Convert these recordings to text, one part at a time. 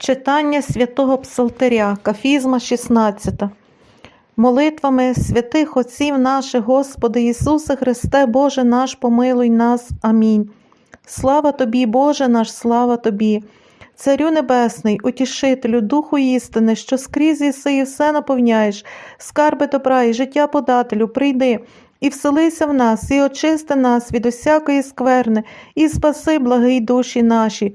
Читання святого Псалтиря, Кафізма 16. Молитвами святих Отців наших, Господи Ісусе Христе, Боже наш, помилуй нас. Амінь. Слава Тобі, Боже наш, слава Тобі, Царю Небесний, утішителю, Духу істини, що скрізь єси і все наповняєш, скарби добра і життя подателю, прийди. І вселися в нас, і очисти нас від усякої скверни, і спаси, благий душі наші.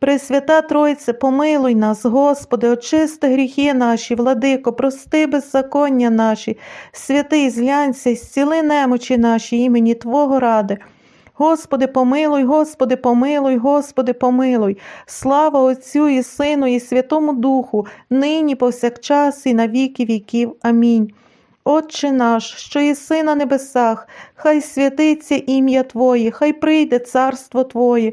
Пресвята Тройце, помилуй нас, Господи, очисти гріхи наші, владико, прости беззаконня наші, святий зглянься, зціли немочі наші імені Твого ради. Господи, помилуй, Господи, помилуй, Господи, помилуй. Слава Отцю і Сину, і Святому Духу, нині повсякчас, і на віки віків. Амінь. Отче наш, що єси на небесах, хай святиться ім'я Твоє, хай прийде царство Твоє.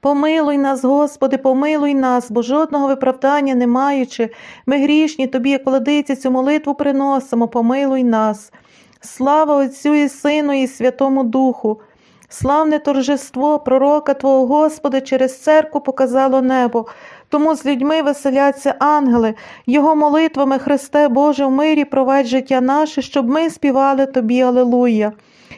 Помилуй нас, Господи, помилуй нас, бо жодного виправдання не маючи, ми грішні Тобі, як владиці, цю молитву приносимо, помилуй нас. Слава Отцю і Сину, і Святому Духу. Славне торжество пророка Твого Господи через церкву показало небо, тому з людьми веселяться ангели, Його молитвами, Христе Боже, в мирі провадь життя наше, щоб ми співали Тобі, Алелуя.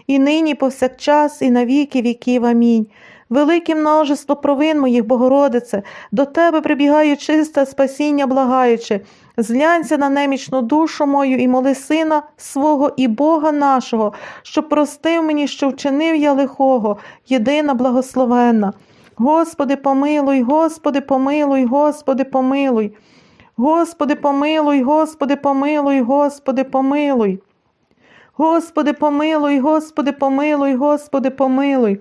І нині, повсякчас, і на віки віків. Амінь. Велике множество провин моїх, Богородице, до Тебе прибігаю чисте спасіння, благаючи, зглянься на немічну душу мою і моли сина свого і Бога нашого, щоб простив мені, що вчинив я лихого, єдина благословенна. Господи, помилуй, Господи, помилуй, Господи, помилуй. Господи, помилуй, Господи, помилуй, Господи, помилуй. Господи, помилуй, Господи, помилуй, Господи, помилуй.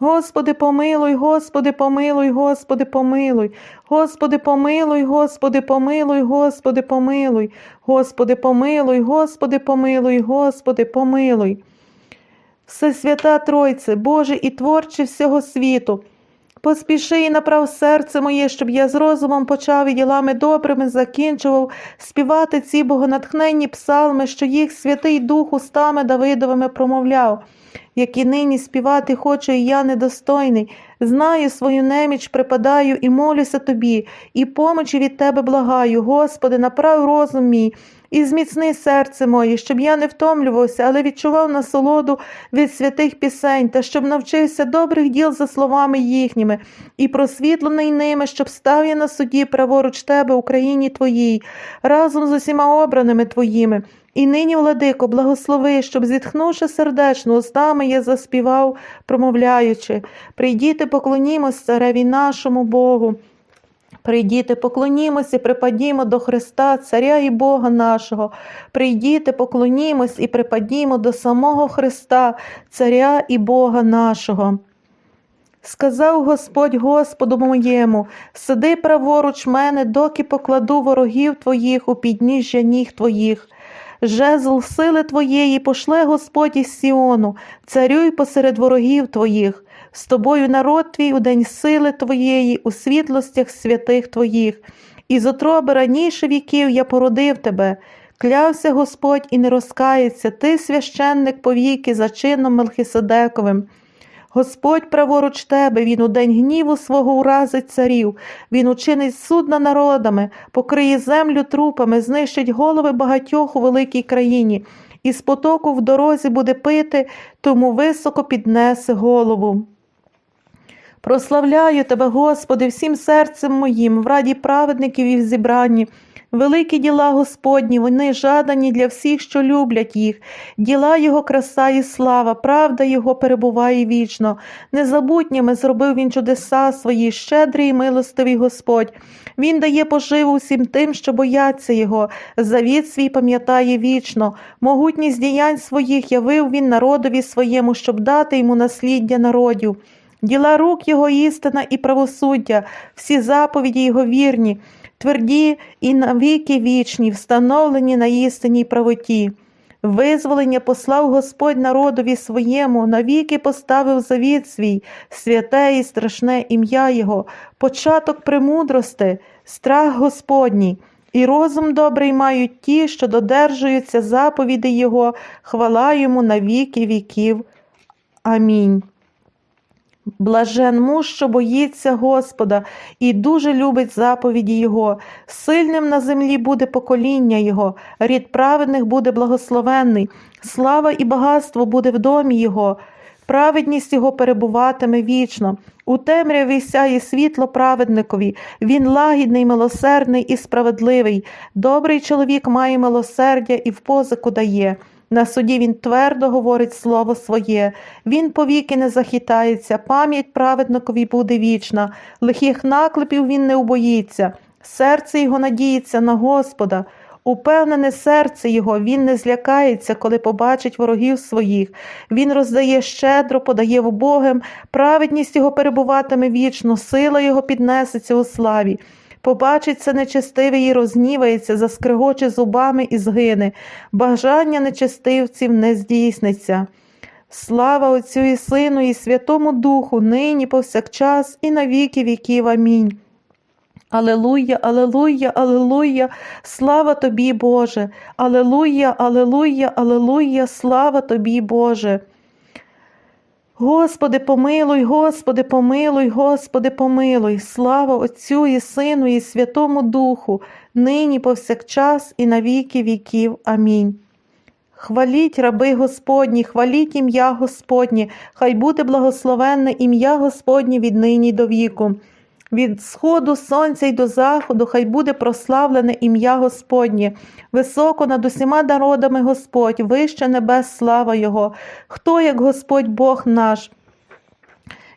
Господи, помилуй, Господи, помилуй, Господи, помилуй, Господи, помилуй, Господи, помилуй, Господи, помилуй, Господи, помилуй, Господи, помилуй, Господи, помилуй. Всесвята Тройце, Боже і творче всього світу. Поспіши і направ серце моє, щоб я з розумом почав і ділами добрими закінчував співати ці богонатхненні псалми, що їх Святий Дух устами Давидовими промовляв які нині співати хочу, і я недостойний. Знаю свою неміч, припадаю і молюся тобі, і помочі від тебе благаю, Господи, направ розум мій. І зміцни серце моє, щоб я не втомлювався, але відчував насолоду від святих пісень, та щоб навчився добрих діл за словами їхніми, і просвітлений ними, щоб став я на суді праворуч тебе, Україні Твоїй, разом з усіма обраними Твоїми. І нині, владико, благослови, щоб, зітхнувши сердечно, устами я заспівав, промовляючи, прийдіте, поклонімось цареві нашому Богу. Прийдіте, поклонімось і припадімо до Христа, Царя і Бога нашого. Прийдіте, поклонімось і припадімо до самого Христа, Царя і Бога нашого. Сказав Господь Господу моєму, сиди праворуч мене, доки покладу ворогів твоїх у підніжжя ніг твоїх. Жезл сили твоєї пошле Господь із Сіону, царюй посеред ворогів твоїх, з тобою народ твій у день сили твоєї, у світлостях святих твоїх, і з отроби раніше віків я породив тебе. Клявся Господь і не розкається, ти священник повіки за чином Мелхиседековим. Господь праворуч тебе, Він у день гніву свого уразить царів, Він учинить суд над народами, покриє землю трупами, знищить голови багатьох у великій країні, і з потоку в дорозі буде пити, тому високо піднесе голову. Прославляю тебе, Господи, всім серцем моїм, в раді праведників і в зібранні. Великі діла Господні, вони жадані для всіх, що люблять їх. Діла Його краса і слава, правда Його перебуває вічно. Незабутніми зробив Він чудеса свої, щедрий і милостивий Господь. Він дає поживу всім тим, що бояться Його. Завіт свій пам'ятає вічно. Могутність діянь своїх явив Він народові своєму, щоб дати йому насліддя народів. Діла рук Його істина і правосуддя, всі заповіді Його вірні, тверді і навіки вічні, встановлені на істині й правоті. Визволення послав Господь народові своєму, навіки поставив завіт свій, святе і страшне ім'я Його, початок премудрости, страх Господній, і розум добрий мають ті, що додержуються заповіді Його, хвала йому на віки віків. Амінь. Блажен муж, що боїться Господа і дуже любить заповіді Його. Сильним на землі буде покоління Його, рід праведних буде благословенний, слава і багатство буде в домі Його, праведність Його перебуватиме вічно. У темряві сяє світло праведникові, він лагідний, милосердний і справедливий. Добрий чоловік має милосердя і в позику дає. На суді він твердо говорить слово своє, він повіки не захитається, пам'ять праведникові буде вічна, лихих наклепів він не убоїться, серце його надіється на Господа. Упевнене серце його, він не злякається, коли побачить ворогів своїх. Він роздає щедро, подає вбогим, праведність його перебуватиме вічно, сила його піднесеться у славі. Побачить це нечестивий і рознівається, заскригоче зубами і згине. Бажання нечестивців не здійсниться. Слава Отцю і Сину, і Святому Духу, нині, повсякчас, і на віки віків. Амінь. Алелуя, алелуя, алелуя, слава тобі, Боже. Алелуя, алелуя, алелуя, слава тобі, Боже. Господи, помилуй, Господи, помилуй, Господи, помилуй, слава Отцю і Сину, і Святому Духу, нині повсякчас і на віки віків. Амінь. Хваліть, раби Господні, хваліть ім'я Господнє, хай буде благословенне ім'я Господнє від нині до віку. Від сходу сонця й до заходу, хай буде прославлене ім'я Господнє, високо над усіма народами Господь, вище небес слава Його, хто як Господь Бог наш.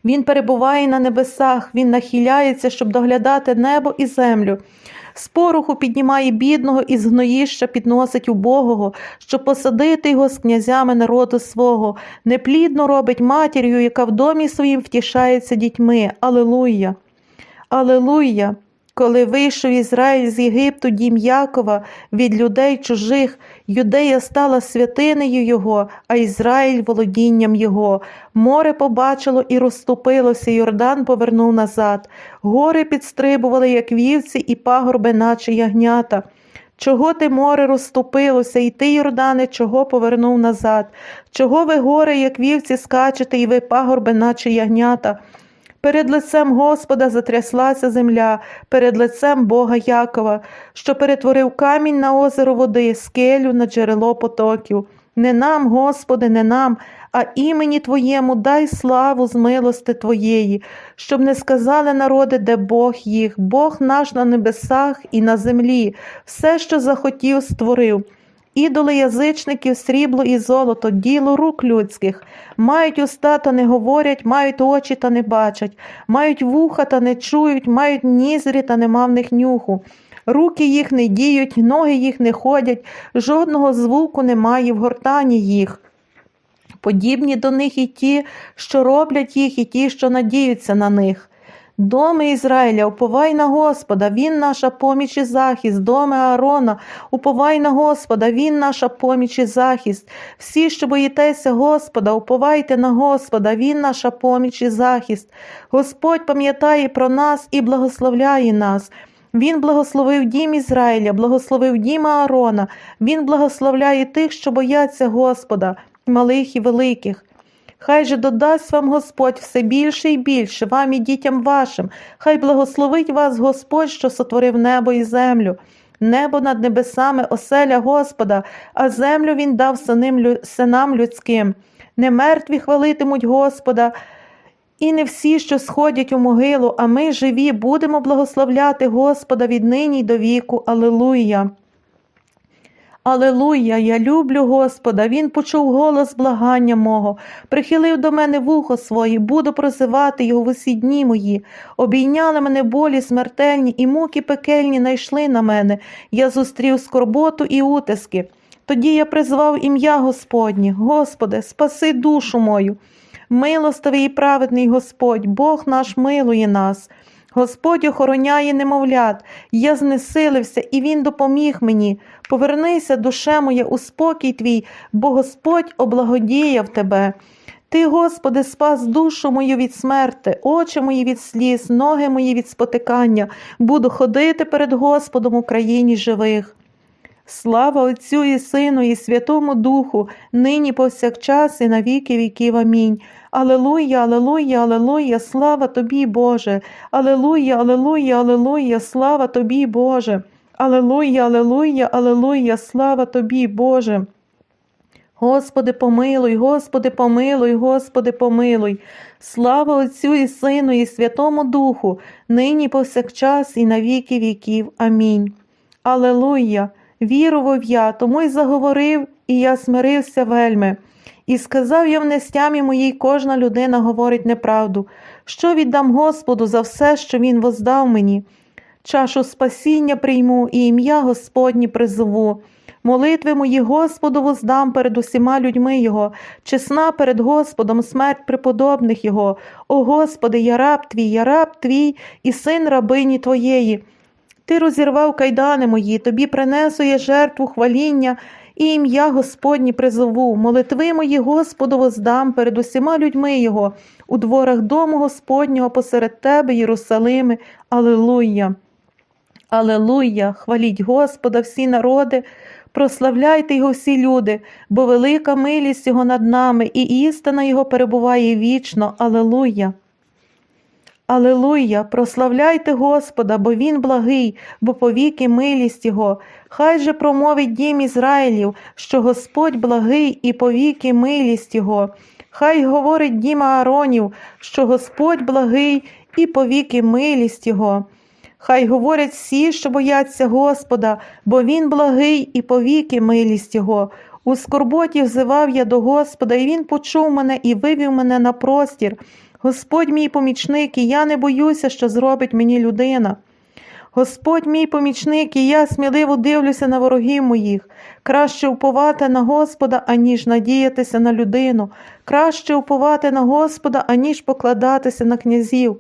Він перебуває на небесах, Він нахиляється, щоб доглядати небо і землю. З поруху піднімає бідного і з гноїща підносить убогого, щоб посадити його з князями народу свого, неплідно робить матір'ю, яка в домі своїм втішається дітьми. Алилуя! Алелуя! Коли вийшов Ізраїль з Єгипту дім Якова від людей чужих, юдея стала святинею його, а Ізраїль володінням його. Море побачило і розступилося, Йордан повернув назад. Гори підстрибували, як вівці, і пагорби, наче ягнята. Чого ти море розступилося, і ти, Йордане, чого повернув назад? Чого ви гори, як вівці, скачете, і ви пагорби, наче ягнята? Перед лицем Господа затряслася земля, перед лицем Бога Якова, що перетворив камінь на озеро води, скелю на джерело потоків. Не нам, Господи, не нам, а імені Твоєму дай славу з милости Твоєї, щоб не сказали народи, де Бог їх, Бог наш на небесах і на землі, все, що захотів, створив. Ідоли язичників, срібло і золото, діло рук людських, мають уста та не говорять, мають очі та не бачать, мають вуха та не чують, мають нізрі та нема в них нюху. Руки їх не діють, ноги їх не ходять, жодного звуку немає в гортані їх. Подібні до них і ті, що роблять їх, і ті, що надіються на них. Доми Ізраїля, уповай на Господа, Він наша поміч і захист, доми Аарона, уповай на Господа, Він наша поміч і захист. Всі, що боїтеся Господа, уповайте на Господа, Він наша поміч і захист. Господь пам'ятає про нас і благословляє нас. Він благословив дім Ізраїля, благословив дім Аарона, Він благословляє тих, що бояться Господа, малих і великих. Хай же додасть вам Господь все більше і більше, вам і дітям вашим. Хай благословить вас Господь, що сотворив небо і землю. Небо над небесами, оселя Господа, а землю він дав синим, синам людським. Не мертві хвалитимуть Господа, і не всі, що сходять у могилу, а ми живі, будемо благословляти Господа від нині й до віку. Алилуя. Алилуя, я люблю Господа, Він почув голос благання мого, прихилив до мене вухо своє, буду прозивати його в усі дні мої. Обійняли мене болі смертельні, і муки пекельні найшли на мене. Я зустрів скорботу і утиски. Тоді я призвав ім'я Господнє, Господи, спаси душу мою. Милостивий і праведний Господь, Бог наш милує нас. Господь охороняє немовлят, я знесилився, і Він допоміг мені. Повернися, душе моя, у спокій твій, бо Господь облагодіяв тебе. Ти, Господи, спас душу мою від смерти, очі мої від сліз, ноги мої від спотикання. Буду ходити перед Господом у країні живих. Слава Отцю і Сину, і Святому Духу, нині повсякчас і на віки віків. Амінь. Алелуя, алелуя, алелуя, слава тобі, Боже. Алелуя, алелуя, алелуя, слава тобі, Боже. Алелуя, алелуя, алелуя, слава тобі, Боже. Господи, помилуй, Господи, помилуй, Господи, помилуй. Слава Отцю і Сину, і Святому Духу, нині повсякчас і на віки віків. Амінь. Алелуя! Вірував я, тому й заговорив, і я смирився вельми. І сказав я в нестямі моїй, кожна людина говорить неправду. Що віддам Господу за все, що Він воздав мені? Чашу спасіння прийму і ім'я Господнє призову. Молитви мої Господу воздам перед усіма людьми Його, чесна перед Господом смерть преподобних Його. О Господи, я раб твій, я раб твій і син рабині Твоєї. Ти розірвав кайдани мої, тобі принесу я жертву хваління і ім'я Господнє призову. Молитви мої Господу воздам перед усіма людьми Його, у дворах дому Господнього посеред тебе, Єрусалими. Алилуя. Алилуя, хваліть Господа, всі народи, прославляйте Його всі люди, бо велика милість Його над нами, і істина Його перебуває вічно. Алилуя. Алилуя, прославляйте Господа, бо Він благий, бо повіки милість Його. Хай же промовить дім Ізраїлів, що Господь благий і повіки милість Його. Хай говорить дім Ааронів, що Господь благий і повіки милість Його. Хай говорять всі, що бояться Господа, бо Він благий і повіки милість Його. У скорботі взивав я до Господа, і Він почув мене і вивів мене на простір. Господь мій помічник, і я не боюся, що зробить мені людина. Господь мій помічник, і я сміливо дивлюся на ворогів моїх. Краще уповати на Господа, аніж надіятися на людину. Краще уповати на Господа, аніж покладатися на князів.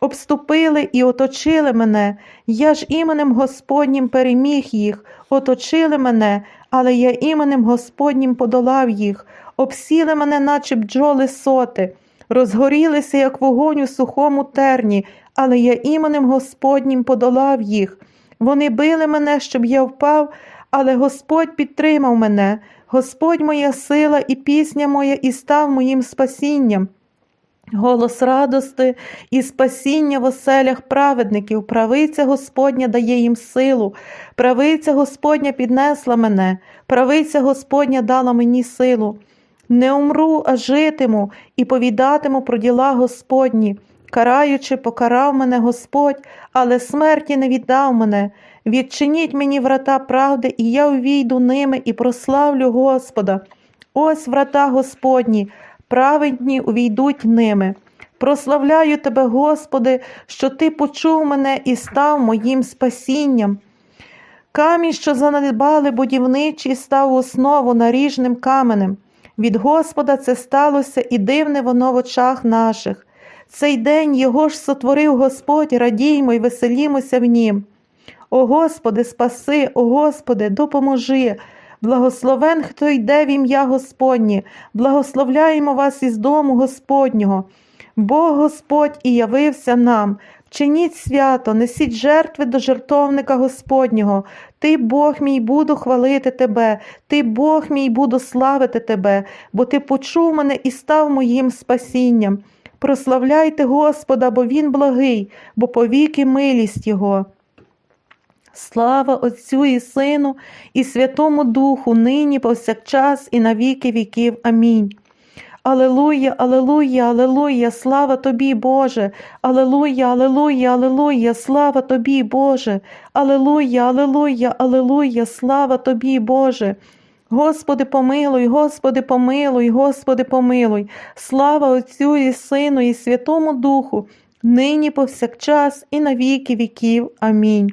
Обступили і оточили мене, я ж іменем Господнім переміг їх, оточили мене, але я іменем Господнім подолав їх, обсіли мене, наче бджоли соти, розгорілися, як вогонь у сухому терні, але я іменем Господнім подолав їх. Вони били мене, щоб я впав, але Господь підтримав мене, Господь моя сила і пісня моя, і став моїм спасінням. Голос радости і спасіння в оселях праведників, правиця Господня дає їм силу, правиця Господня піднесла мене, правиця Господня дала мені силу. Не умру, а житиму і повідатиму про діла Господні. Караючи, покарав мене Господь, але смерті не віддав мене. Відчиніть мені врата правди, і я увійду ними і прославлю Господа. Ось врата Господні, праведні увійдуть ними. Прославляю тебе, Господи, що Ти почув мене і став моїм спасінням. Камінь, що занедбали будівничі, став основу наріжним каменем. Від Господа це сталося і дивне воно в очах наших. Цей день його ж сотворив Господь, радіймо й веселімося в нім. О Господи, спаси, о Господи, допоможи. Благословен, хто йде в ім'я Господнє, благословляємо вас із дому Господнього. Бог Господь і явився нам, Чиніть свято, несіть жертви до жертовника Господнього. Ти, Бог мій, буду хвалити тебе, ти, Бог мій, буду славити тебе, бо ти почув мене і став моїм спасінням. Прославляйте Господа, бо Він благий, бо повіки милість Його. Слава Отцю і Сину, і Святому Духу, нині повсякчас, і на віки віків. Амінь. Алелуя, алелуя, алелуя, слава тобі, Боже, Алелуя, алелуя, алелуя, слава тобі, Боже, Алелуя, алелуя, алелуя, слава тобі, Боже. Господи, помилуй, Господи, помилуй, Господи, помилуй, слава Отцю і Сину, і Святому Духу, нині повсякчас, і на віки віків. Амінь.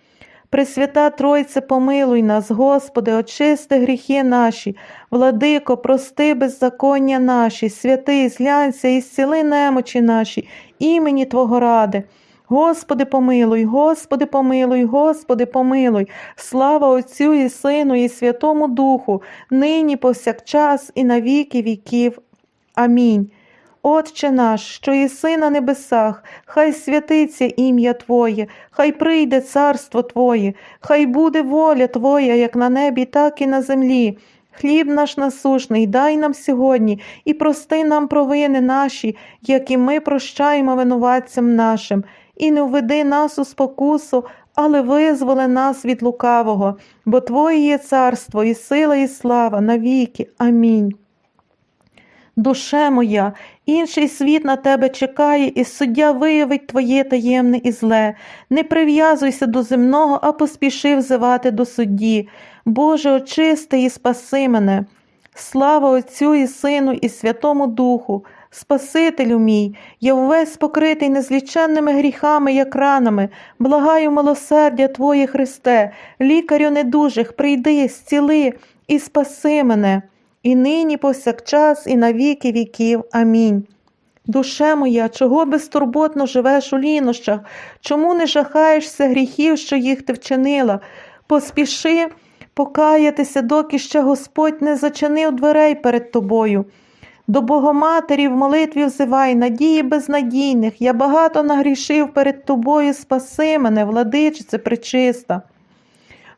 Пресвята Тройце, помилуй нас, Господи, очисти гріхи наші, владико, прости беззаконня наші, святий, зглянься і зціли немочі наші, імені Твого ради. Господи, помилуй, Господи, помилуй, Господи, помилуй, слава Отцю і Сину, і Святому Духу, нині повсякчас, і на віки віків. Амінь. Отче наш, що єси на небесах, хай святиться ім'я Твоє, хай прийде царство Твоє, хай буде воля Твоя, як на небі, так і на землі. Хліб наш насушний, дай нам сьогодні і прости нам провини наші, як і ми прощаємо винуватцям нашим, і не введи нас у спокусу, але визволи нас від лукавого, бо Твоє є царство, і сила, і слава навіки. Амінь. Душе моя, інший світ на тебе чекає, і суддя виявить твоє таємне і зле. Не прив'язуйся до земного, а поспіши взивати до судді. Боже, очисти і спаси мене. Слава Отцю і Сину, і Святому Духу, Спасителю мій, я увесь покритий незліченними гріхами, як ранами, благаю милосердя Твоє Христе, лікарю недужих, прийди, зціли і спаси мене і нині повсякчас, і на віки віків. Амінь. Душе моя, чого безтурботно живеш у лінощах, чому не жахаєшся гріхів, що їх ти вчинила? Поспіши покаятися, доки ще Господь не зачинив дверей перед тобою. До Богоматері в молитві взивай, надії безнадійних, я багато нагрішив перед тобою, спаси мене, владичице пречиста.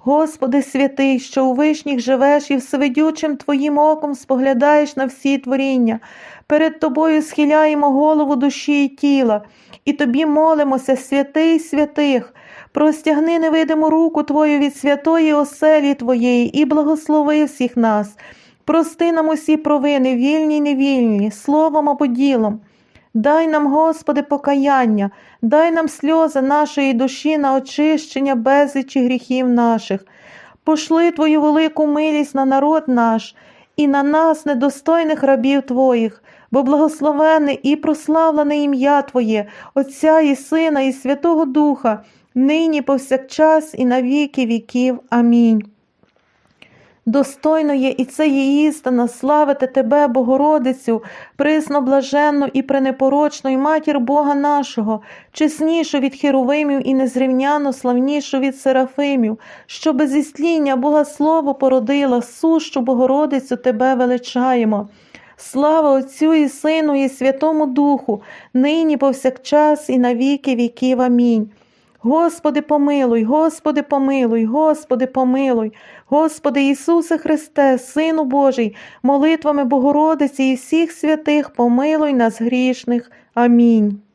Господи святий, що у вишніх живеш і всевидючим Твоїм оком споглядаєш на всі творіння. Перед Тобою схиляємо голову душі і тіла, і Тобі молимося, святий святих, простягни невидиму руку Твою від святої оселі Твоєї і благослови всіх нас. Прости нам усі провини, вільні й невільні, словом або ділом. Дай нам, Господи, покаяння, дай нам сльози нашої душі на очищення безлічі гріхів наших. Пошли Твою велику милість на народ наш і на нас, недостойних рабів Твоїх, бо благословене і прославлене ім'я Твоє, Отця і Сина, і Святого Духа, нині повсякчас, і на віки віків. Амінь. Достойно є і це є істина, славити Тебе, Богородицю, присно блаженну і пренепорочну, і матір Бога нашого, чеснішу від херовимів і незрівняно славнішу від серафимів, що без істління Бога Слово породила, сущу Богородицю Тебе величаємо. Слава Отцю і Сину, і Святому Духу, нині повсякчас і на віки віків. Амінь. Господи, помилуй, Господи, помилуй, Господи, помилуй, Господи Ісусе Христе, Сину Божий, молитвами Богородиці і всіх святих, помилуй нас грішних. Амінь.